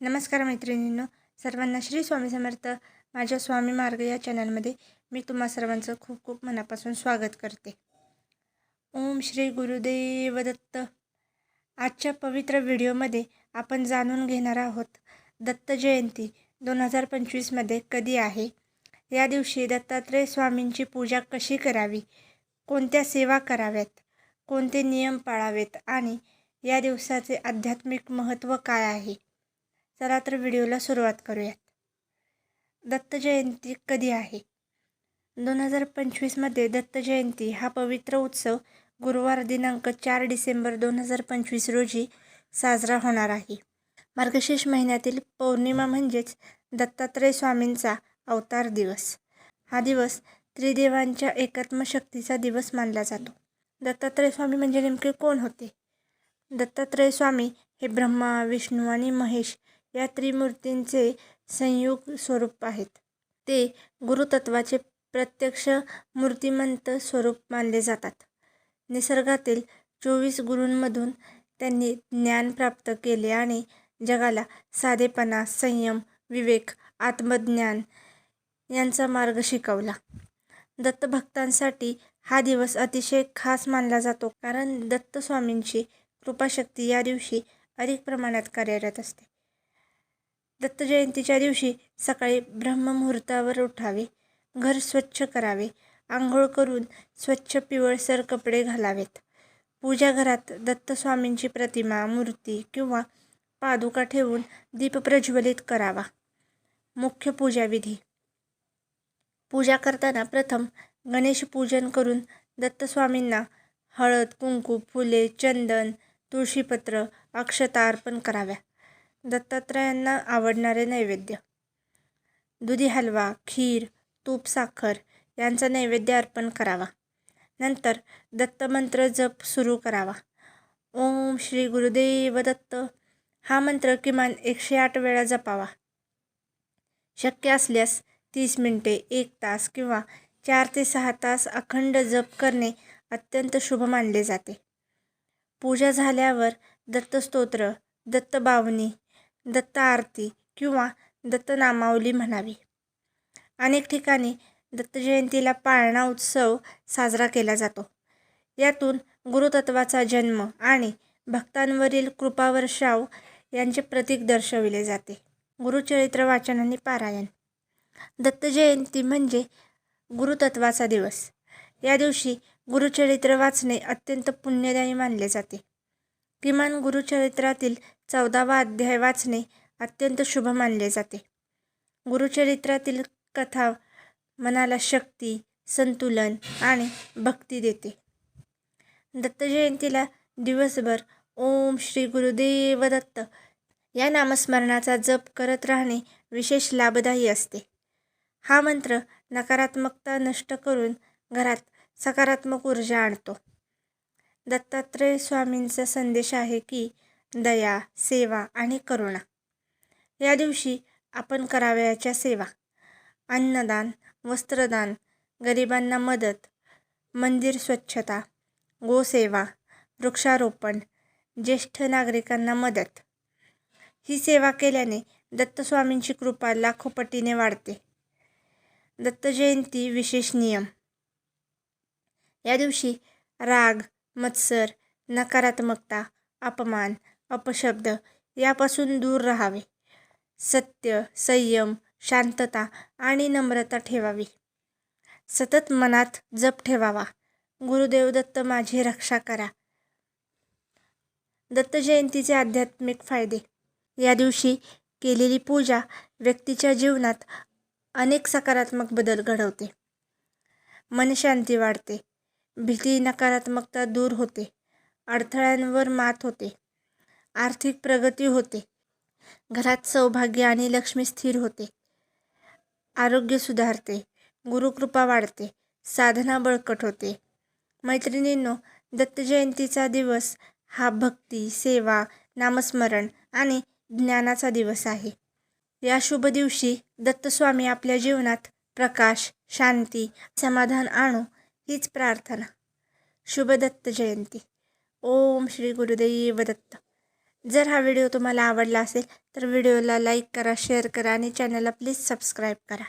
नमस्कार मैत्रिणींनो सर्वांना श्री स्वामी समर्थ माझ्या स्वामी मार्ग या चॅनलमध्ये मी तुम्हा सर्वांचं खूप खूप मनापासून स्वागत करते. ओम श्री गुरुदेव दत्त आजच्या पवित्र व्हिडिओमध्ये आपण जाणून घेणार आहोत दत्त जयंती दोन हजार पंचवीसमध्ये कधी आहे? या दिवशी दत्तात्रय स्वामींची पूजा कशी करावी? कोणत्या सेवा कराव्यात? कोणते नियम पाळावेत? आणि या दिवसाचे आध्यात्मिक महत्त्व काय आहे? चला तर व्हिडिओला सुरुवात करूयात. दत्त जयंती कधी आहे? दोन हजार पंचवीसमध्ये दत्त जयंती हा पवित्र उत्सव गुरुवार दिनांक चार डिसेंबर दोन हजार पंचवीस रोजी साजरा होणार आहे. मार्गशीर्ष महिन्यातील पौर्णिमा म्हणजेच दत्तात्रय स्वामींचा अवतार दिवस. हा दिवस त्रिदेवांच्या एकात्म शक्तीचा दिवस मानला जातो. दत्तात्रय स्वामी म्हणजे नेमके कोण होते? दत्तात्रय स्वामी हे ब्रह्मा विष्णू आणि महेश या त्रिमूर्तींचे संयुग स्वरूप आहेत. ते गुरुतत्वाचे प्रत्यक्ष मूर्तिमंत स्वरूप मानले जातात. निसर्गातील चोवीस गुरूंमधून त्यांनी ज्ञान प्राप्त केले आणि जगाला साधेपणा संयम विवेक आत्मज्ञान यांचा मार्ग शिकवला. दत्तभक्तांसाठी हा दिवस अतिशय खास मानला जातो कारण दत्तस्वामींची कृपाशक्ती या दिवशी अधिक प्रमाणात कार्यरत असते. दत्त जयंतीच्या दिवशी सकाळी ब्रह्ममुहूर्तावर उठावे घर स्वच्छ करावे आंघोळ करून स्वच्छ पिवळसर कपडे घालावेत. पूजा घरात दत्तस्वामींची प्रतिमा मूर्ती किंवा पादुका ठेवून दीप प्रज्वलित करावा. मुख्य पूजाविधी पूजा करताना प्रथम गणेश पूजन करून दत्तस्वामींना हळद कुंकू फुले चंदन तुळशीपत्र अक्षता अर्पण कराव्या. दत्तात्रयांना आवडणारे नैवेद्य. दुधी हलवा खीर तूप साखर यांचा नैवेद्य अर्पण करावा. नंतर दत्तमंत्र जप सुरू करावा. ओम श्री गुरुदेव दत्त. हा मंत्र किमान एकशे आठ वेळा जपावा. शक्य असल्यास तीस मिनटे एक तास किंवा चार ते सहा तास अखंड जप करणे अत्यंत शुभ मानले जाते. पूजा झाल्यावर दत्तस्तोत्र दत्तबावनी दत्त आरती किंवा दत्तनामावली म्हणावी. अनेक ठिकाणी दत्त जयंतीला पाळणा उत्सव साजरा केला जातो. यातून गुरुतत्वाचा जन्म आणि भक्तांवरील कृपावर्षाव यांचे प्रतीक दर्शविले जाते. गुरुचरित्र वाचन आणि पारायण. दत्तजयंती म्हणजे गुरुतत्वाचा दिवस. या दिवशी गुरुचरित्र वाचणे अत्यंत पुण्यदायी मानले जाते. किमान गुरुचरित्रातील चौदावा अध्याय वाचणे अत्यंत शुभ मानले जाते. गुरुचरित्रातील कथा मनाला शक्ती संतुलन आणि भक्ती देते. दत्तजयंतीला दिवसभर ओम श्री गुरुदेव दत्त या नामस्मरणाचा जप करत राहणे विशेष लाभदायी असते. हा मंत्र नकारात्मकता नष्ट करून घरात सकारात्मक ऊर्जा आणतो. दत्तात्रय स्वामींचा संदेश आहे की दया सेवा आणि करुणा. या दिवशी आपण करावयाच्या सेवा. अन्नदान वस्त्रदान गरिबांना मदत मंदिर स्वच्छता गोसेवा वृक्षारोपण ज्येष्ठ नागरिकांना मदत. ही सेवा केल्याने दत्तस्वामींची कृपा लाखो पटीने वाढते. दत्त जयंती विशेष नियम. या दिवशी राग मत्सर नकारात्मकता अपमान अपशब्द यापासून दूर राहावे. सत्य संयम शांतता आणि नम्रता ठेवावी. सतत मनात जप ठेवावा. गुरुदेव दत्त माझी रक्षा करा. दत्त जयंतीचे आध्यात्मिक फायदे. या दिवशी केलेली पूजा व्यक्तीच्या जीवनात अनेक सकारात्मक बदल घडवते. मनशांती वाढते. भीती नकारात्मकता दूर होते. अडथळ्यांवर मात होते. आर्थिक प्रगती होते. घरात सौभाग्य आणि लक्ष्मी स्थिर होते. आरोग्य सुधारते. गुरुकृपा वाढते. साधना बळकट होते. मैत्रिणींनो दत्तजयंतीचा दिवस हा भक्ती सेवा नामस्मरण आणि ज्ञानाचा दिवस आहे. या शुभ दिवशी दत्तस्वामी आपल्या जीवनात प्रकाश शांती समाधान आणू हीच प्रार्थना. शुभदत्त जयंती. ओम श्री गुरुदेव दत्त जर हा व्हिडिओ तुम्हाला आवडला असेल तर व्हिडिओला लाईक करा शेअर करा आणि चॅनलला प्लीज सबस्क्राईब करा.